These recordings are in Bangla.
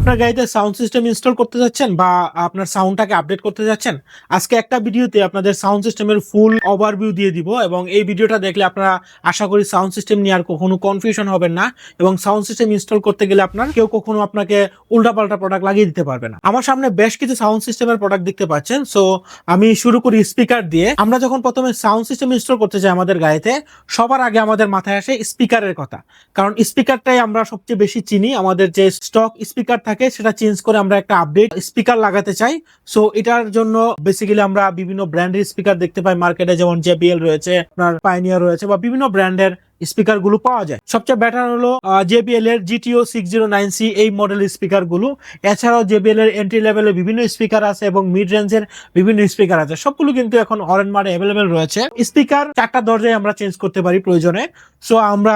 আপনার গাড়িতে সাউন্ড সিস্টেম ইনস্টল করতে যাচ্ছেন বা আপনার সাউন্ডটাকে আপডেট করতে যাচ্ছেন, আজকে একটা ভিডিওতে আপনাদের সাউন্ড সিস্টেমের ফুল ওভারভিউ দিয়ে দিব এবং এই ভিডিওটা দেখলে আপনারা আশা করি সাউন্ড সিস্টেম নিয়ে আর কখনো কনফিউশন হবেন না এবং সাউন্ড সিস্টেম ইনস্টল করতে গেলে আপনার কেউ কখনো আপনাকে উল্টাপাল্টা প্রোডাক্ট লাগিয়ে দিতে পারবে না। আমার সামনে বেশ কিছু সাউন্ড সিস্টেমের প্রোডাক্ট দেখতে পাচ্ছেন সো আমি শুরু করি স্পিকার দিয়ে। আমরা যখন প্রথমে সাউন্ড সিস্টেম ইনস্টল করতে যাই আমাদের গাড়িতে, সবার আগে আমাদের মাথায় আসে স্পিকারের কথা। কারণ স্পিকারটাই আমরা সবচেয়ে বেশি চিনি, আমাদের যে স্টক স্পিকার থাকে, সেটা চেঞ্জ করে আমরা একটা আপডেট স্পিকার লাগাতে চাই। সো এটার জন্য বেসিক্যালি আমরা বিভিন্ন ব্র্যান্ডের স্পিকার দেখতে পাই। মার্কেটে যেমন জেবিএল রয়েছে, আপনার পাইনিয়ার রয়েছে বা বিভিন্ন ব্র্যান্ডের স্পিকারগুলো পাওয়া যায়। সবচেয়ে বেটার হলো জেবিএল এর GTO six zero nine C এই মডেল স্পিকারগুলো এছাড়াও জেবিএল এর এন্ট্রি লেভেলের বিভিন্ন স্পিকার আছে এবং মিড রেঞ্জের বিভিন্ন স্পিকার আছে। সবগুলো কিন্তু এখন অরেন মার্টে অ্যাভেলেবেল রয়েছে। স্পিকার চারটা দরজায় আমরা চেঞ্জ করতে পারি প্রয়োজনে। সো আমরা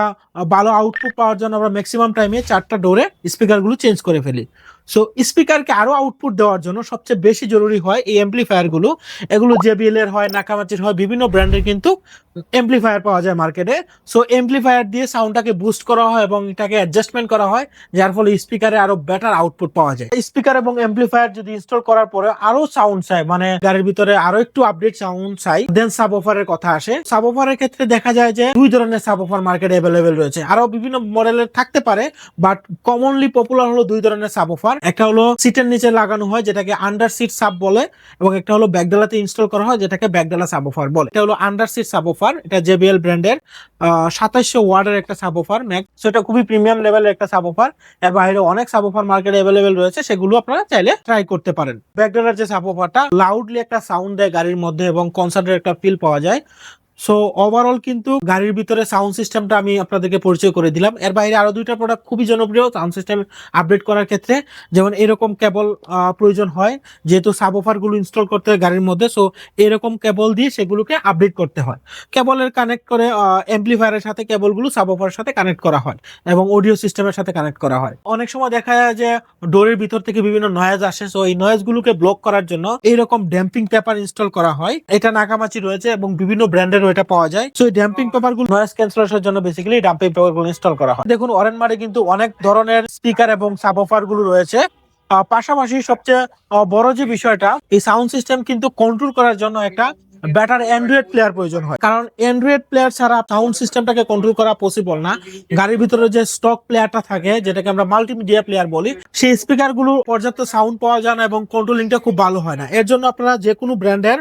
ভালো আউটপুট পাওয়ার জন্য আমরা ম্যাক্সিমাম টাইমে চারটা ডোরে স্পিকারগুলো চেঞ্জ করে ফেলি। সো স্পিকারকে আরও আউটপুট দেওয়ার জন্য সবচেয়ে বেশি জরুরি হয় এই এমপ্লিফায়ারগুলো এগুলো জেবিএল এর হয় নাকামাচির হয়, বিভিন্ন ব্র্যান্ডের কিন্তু এমপ্লিফায়ার পাওয়া যায় মার্কেটে সো এমপ্লিফায়ার দিয়ে সাউন্ডটাকে বুস্ট করা হয় এবং এটাকে অ্যাডজাস্টমেন্ট করা হয়, যার ফলে স্পিকারে আরও বেটার আউটপুট পাওয়া যায়। স্পিকার এবং এমপ্লিফায়ার যদি ইনস্টল করার পরে আরও সাউন্ড চাই মানে গাড়ির ভিতরে আরও একটু আপডেট সাউন্ড চাই দেন সাব অফারের কথা আসে। সাব অফারের ক্ষেত্রে দেখা যায় যে দুই ধরনের সাব অফার মার্কেটে অ্যাভেলেবেল রয়েছে। আরও বিভিন্ন মডেলের থাকতে পারে বাট কমনলি পপুলার হলো দুই ধরনের সাব অফার একটা হলো সিটের নিচে লাগানো হয়, যেটাকে আন্ডার সিট সাব বলে, এবং একটা হলো ব্যাকডালাতে ইনস্টল করা হয়, যেটাকে ব্যাকডালা সাব অফার বলে। এটা হলো আন্ডার সিট সাব অফার এটা জেবিএল ব্র্যান্ডের সাতাইশশো ওয়ার্ডের একটা সাব অফার ম্যাক সো এটা খুবই প্রিমিয়াম লেভেলের একটা সাব অফার এর বাইরে অনেক সাব অফার মার্কেটে অ্যাভেলেবেল রয়েছে, সেগুলো আপনারা চাইলে ট্রাই করতে পারেন। ব্যাকডালার যে সাব অফারটা লাউডলি একটা সাউন্ড দেয় গাড়ির মধ্যে, এবং কনসার্টের একটা ফিল পাওয়া যায়। সো ওভারঅল কিন্তু গাড়ির ভিতরে সাউন্ড সিস্টেমটা আমি আপনাদেরকে পরিচয় করে দিলাম। এর বাইরে আরও দুইটা প্রোডাক্ট খুবই জনপ্রিয় সাউন্ড সিস্টেম আপডেট করার ক্ষেত্রে। যেমন এরকম কেবল প্রয়োজন হয়, যেহেতু সাবওফারগুলো ইনস্টল করতে হয় গাড়ির মধ্যে। সো এরকম কেবল দিয়ে সেগুলোকে আপডেট করতে হয়। কেবলের কানেক্ট করে এমপ্লিফায়ারের সাথে কেবলগুলো সাবওফারের সাথে কানেক্ট করা হয় এবং অডিও সিস্টেমের সাথে কানেক্ট করা হয়। অনেক সময় দেখা যায় যে ডোরের ভিতর থেকে বিভিন্ন নয়েজ আসে। সো এই নয়েজ গুলোকে ব্লক করার জন্য এইরকম ড্যাম্পিং পেপার ইনস্টল করা হয়। এটা নাকামাচি রয়েছে এবং বিভিন্ন ব্র্যান্ডের এটা পাওয়া যায়। সো এই ড্যাম্পিং পেপারগুলো নয়েজ ক্যান্সেলেশনের জন্য বেসিক্যালি ড্যাম্পিং পেপারগুলো ইনস্টল করা হয়। দেখুন অরেন মারে কিন্তু অনেক ধরনের স্পিকার এবং সাবওফারগুলো রয়েছে পাশাপাশি সবচেয়ে বড় যে বিষয়টা, এই সাউন্ড সিস্টেম কিন্তু কন্ট্রোল করার জন্য একটা বেটার অ্যান্ড্রয়েড প্লেয়ার প্রয়োজন হয়। কারণ অ্যান্ড্রয়েড প্লেয়ার ছাড়া সাউন্ড সিস্টেমটাকে কন্ট্রোল করা পসিবল না। গাড়ির ভিতরে যে স্টক প্লেয়ারটা থাকে, যেটাকে আমরা মাল্টিমিডিয়া প্লেয়ার বলি, সেই স্পিকারগুলো পর্যাপ্ত সাউন্ড পাওয়া যায় না এবং কন্ট্রোলিংটা খুব ভালো হয় না। এর জন্য আপনারা যে কোনো ব্র্যান্ডের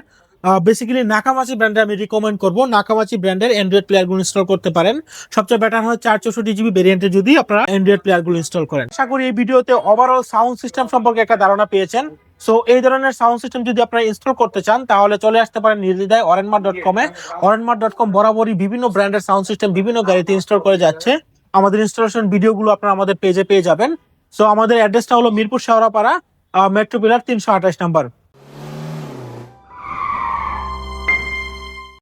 বেসিক্যালি নাকামাচি ব্র্যান্ডে আমি রিকমেন্ড করব। নাকামাচি ব্র্যান্ডের অ্যান্ড্রয়েড প্লেয়ারগুলো ইনস্টল করতে পারেন। সবচেয়ে বেটার হয় চার চৌষট্টি জিবি ভেরিয়েন্টে যদি আপনারা অ্যান্ড্রয়েড প্লেয়ারগুলো ইনস্টল করেন। আশা করি এই ভিডিওতে ওভারঅল সাউন্ড সিস্টেম সম্পর্কে একটা ধারণা পেয়েছেন। সো এই ধরনের সাউন্ড সিস্টেম যদি আপনারা ইনস্টল করতে চান, তাহলে চলে আসতে পারেন নির্দ্বিধায় অরেনমার ডট কমে অরেনমার ডট কম বরাবরই বিভিন্ন ব্র্যান্ডের সাউন্ড সিস্টেম বিভিন্ন গাড়িতে ইনস্টল করে যাচ্ছে। আমাদের ইনস্টলেশন ভিডিওগুলো আপনারা আমাদের পেজে পেয়ে যাবেন। সো আমাদের অ্যাড্রেসটা হলো মিরপুর শেওড়াপাড়া মেট্রো পিলার তিনশো আঠাশ নাম্বার